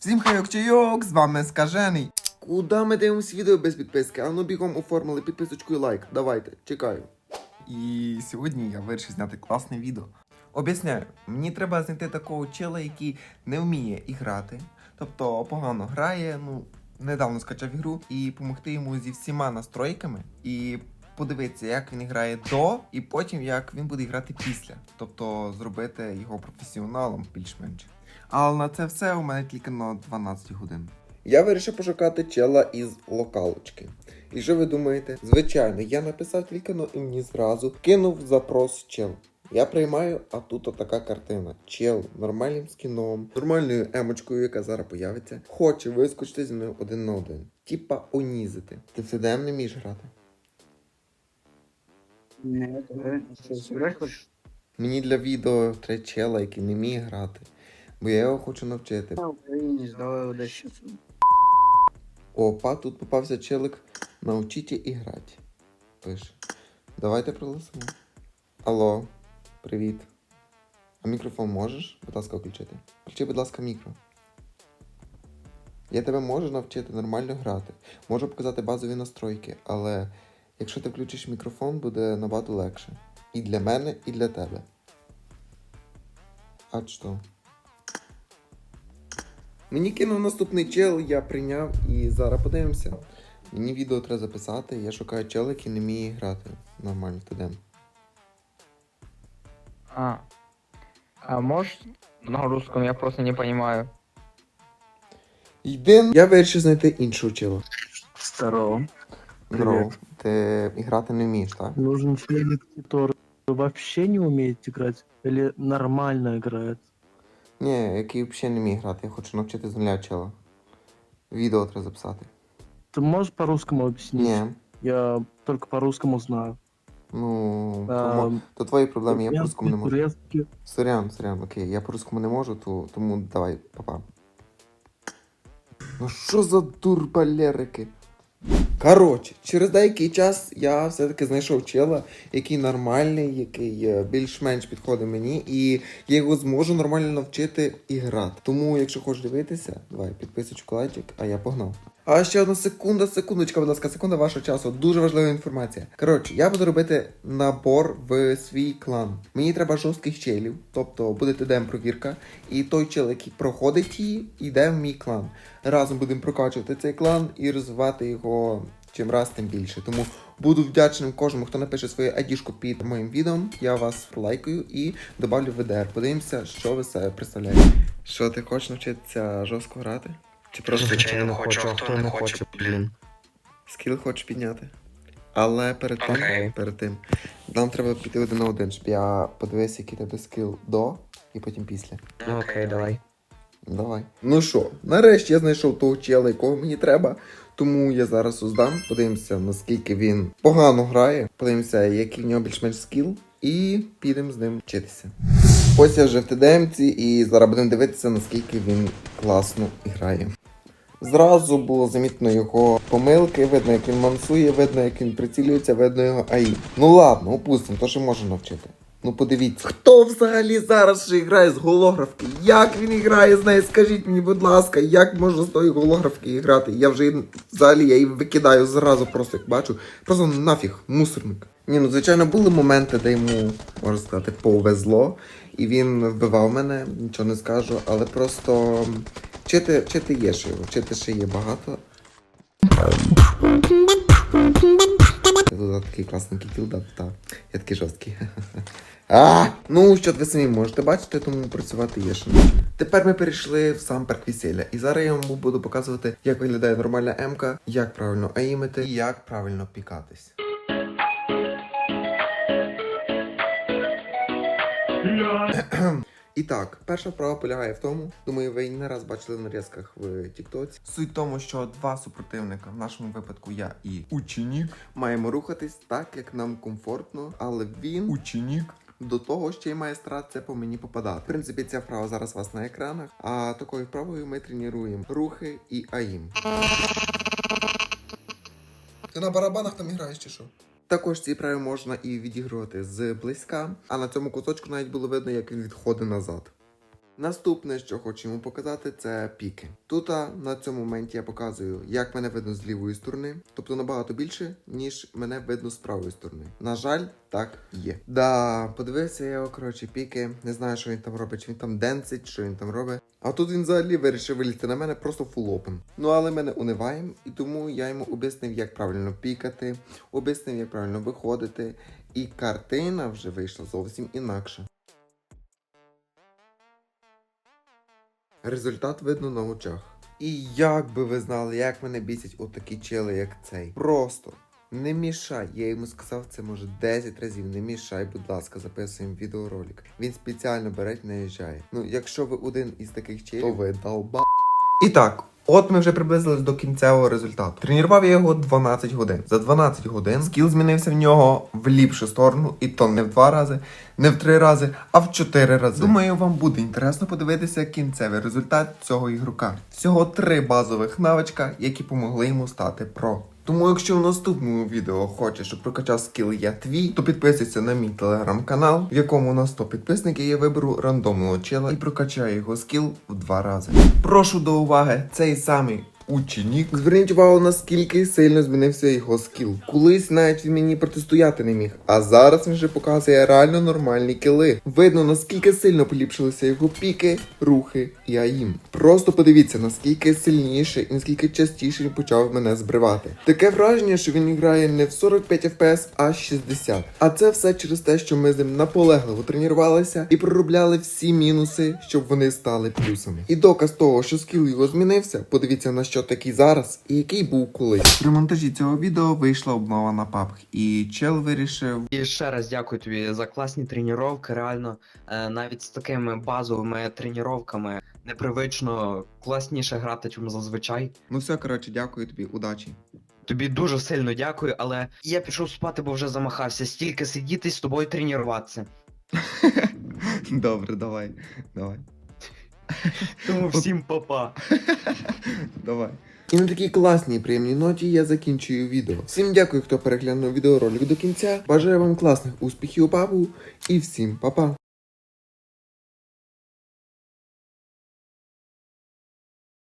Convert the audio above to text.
Всім хайок чайок, з вами скажений. Куда ми дивимось відео без підписки? А ну бігом оформили підписочку і лайк. Давайте, чекаю. І сьогодні я вирішив зняти класне відео. Об'ясняю, мені треба знайти такого чела, який не вміє іграти, тобто погано грає, ну, недавно скачав ігру, і допомогти йому зі всіма настройками і подивитися, як він грає до, і потім як він буде грати після. Тобто зробити його професіоналом більш-менш. Але на це все у мене тільки на 12 годин. Я вирішив пошукати чела із локалочки. І що ви думаєте? Звичайно, я написав тільки но і мені зразу кинув запрос чел. Я приймаю, а тут така картина. Чел нормальним скіном, нормальною емочкою, яка зараз появиться, хоче вискочити зі мною один на один. Типа унізити. Ти в ТДМ не вмієш грати. Давай, что, сыграть хочешь? Мені для відео треба чела, який не вміє грати. Бо я його хочу навчити. На давай вот сейчас. Опа, тут попався челик. Научите іграти. Пише. Давайте пригласимо. Алло, привіт. А мікрофон можеш, будь ласка, включити? Включи, будь ласка, мікро. Я тебе можу навчити нормально грати. Можу показати базові настройки, але якщо ти включиш мікрофон, буде набагато легше. І для мене, і для тебе. А що? Мені кинув наступний чел, я прийняв і зараз подивимося. Мені відео треба записати, я шукаю чел, який не вміє грати нормально в А. А можешь на русском? Я просто не понимаю. Йди. Я вирішив знайти іншого чела. Здорово. Здорово. Ти грати не вмієш, так? Нужен челик, который вообще не умеет играть или нормально играет. Ні, який взагалі не вміє грати, я хочу навчити з нуля чела. Відео треба записати. Ты можешь по-русскому объяснить? Ні. Я только по-русскому знаю. Ну, то, А, мо- то твої проблеми, я по-русскому не можу. турецкий. Сорян, сорян, окей, я по-русскому не можу, то, тому давай, папа. Ну що за дурбалерики? Коротше, через деякий час я все-таки знайшов чела, який нормальний, який е, більш-менш підходить мені, і я його зможу нормально навчити і грати. Тому, якщо хочеш дивитися, давай підписочку, лайчик, а я погнав. А ще одна секунда, секундочка, будь ласка, секунда вашого часу. Дуже важлива інформація. Коротше, я буду робити набор в свій клан. Мені треба жорстких челів, тобто буде ТДМ провірка, і той чел, який проходить її, йде в мій клан. Разом будемо прокачувати цей клан і розвивати його чим раз, тим більше. Тому буду вдячним кожному, хто напише свою айдішку під моїм відео. Я вас лайкаю і добавлю в ВДР. Подивимося, що ви себе представляєте. Що ти хочеш навчитися жорстко грати? Чи просто Звичайно, хочу, а хто не хоче, блін. скіл хочеш підняти? Але перед тим, Окей. перед тим, нам треба піти один на один, щоб я подивився, який тебе скіл до і потім після. Ну окей, давай. Давай. Ну що, нарешті я знайшов того чела, якого мені треба. Тому я зараз уздам, подивимося, наскільки він погано грає, подивимося, який в нього більш-менш скіл, і підемо з ним вчитися. Ось я вже в ТДМці, і зараз будемо дивитися, наскільки він класно грає. Зразу було замітно його помилки, видно, як він мансує, видно, як він прицілюється, видно його АІ. Ну ладно, опустимо, то що можна навчити. Ну подивіться, хто взагалі зараз ще грає з голографки? Як він грає з нею? Скажіть мені, будь ласка, як можна з тої голографки грати? Я вже її- взагалі я її викидаю зразу, просто як бачу. Просто нафіг, мусорник. Ні, ну звичайно, були моменти, де йому, можна сказати, повезло, і він вбивав мене, нічого не скажу, але просто вчити, вчити є що його, вчити ще є багато. Тут такий класний кіл дав, так. Я такий жорсткий. А, ну що ви самі можете бачити, тому працювати є що. Тепер ми перейшли в сам парк весілля. І зараз я вам буду показувати, як виглядає нормальна М-ка, як правильно аїмити і як правильно пікатись. І так, перша вправа полягає в тому, думаю, ви її не раз бачили в нарізках в Тіктоці. Суть в тому, що два супротивника, в нашому випадку я і ученік, маємо рухатись так, як нам комфортно, але він ученік. До того ще й має старатися по мені попадати. В принципі, ця вправа зараз у вас на екранах. А такою вправою ми тренуємо рухи і аїм. Ти на барабанах там граєш чи що? Також ці праві можна і відігрувати з близька, а на цьому кусочку навіть було видно, як він відходить назад. Наступне, що хочу йому показати, це піки. Тут на цьому моменті я показую, як мене видно з лівої сторони, тобто набагато більше, ніж мене видно з правої сторони. На жаль, так є. Да, подивився я його, піки. Не знаю, що він там робить, чи він там денсить, що він там робить. А тут він взагалі вирішив вилізти на мене просто фулопом. Ну але ми не униваємо, і тому я йому об'яснив, як правильно пікати, об'яснив, як правильно виходити. І картина вже вийшла зовсім інакша. Результат видно на очах. І як би ви знали, як мене бісять отакі чили, як цей. Просто не мішай. Я йому сказав це може 10 разів. Не мішай, будь ласка, записуємо відеоролик. Він спеціально бере і наїжджає. Ну, якщо ви один із таких чилів, то ви долба. І так. От ми вже приблизились до кінцевого результату. Тренував я його 12 годин. За 12 годин скіл змінився в нього в ліпшу сторону, і то не в два рази, не в три рази, а в чотири рази. Думаю, вам буде інтересно подивитися кінцевий результат цього ігрока. Всього три базових навичка, які помогли йому стати про. Тому, якщо в наступному відео хочеш, щоб прокачав скіл я твій, то підписуйся на мій телеграм-канал, в якому на 100 підписників я виберу рандомного чела і прокачаю його скіл в два рази. Прошу до уваги цей самий ученік. Зверніть увагу, наскільки сильно змінився його скіл. Колись навіть він мені протистояти не міг, а зараз він вже показує реально нормальні кіли. Видно, наскільки сильно поліпшилися його піки, рухи і аїм. Просто подивіться, наскільки сильніше і наскільки частіше він почав мене збривати. Таке враження, що він грає не в 45 FPS, а 60. А це все через те, що ми з ним наполегливо тренувалися і проробляли всі мінуси, щоб вони стали плюсами. І доказ того, що скіл його змінився, подивіться на що такий зараз і який був колись. При монтажі цього відео вийшла обнова на папах, і чел вирішив І ще раз дякую тобі за класні тренування. Реально, е, навіть з такими базовими тренуваннями непривично класніше грати, чим зазвичай. Ну все, коротше, дякую тобі, удачі. Тобі дуже сильно дякую, але я пішов спати, бо вже замахався. Стільки сидіти з тобою тренуватися. Добре, давай, давай, Тому всім па-па. давай. І на такій класній приємній ноті я закінчую відео. Всім дякую, хто переглянув відеоролик до кінця. Бажаю вам класних успіхів папу і всім па-па.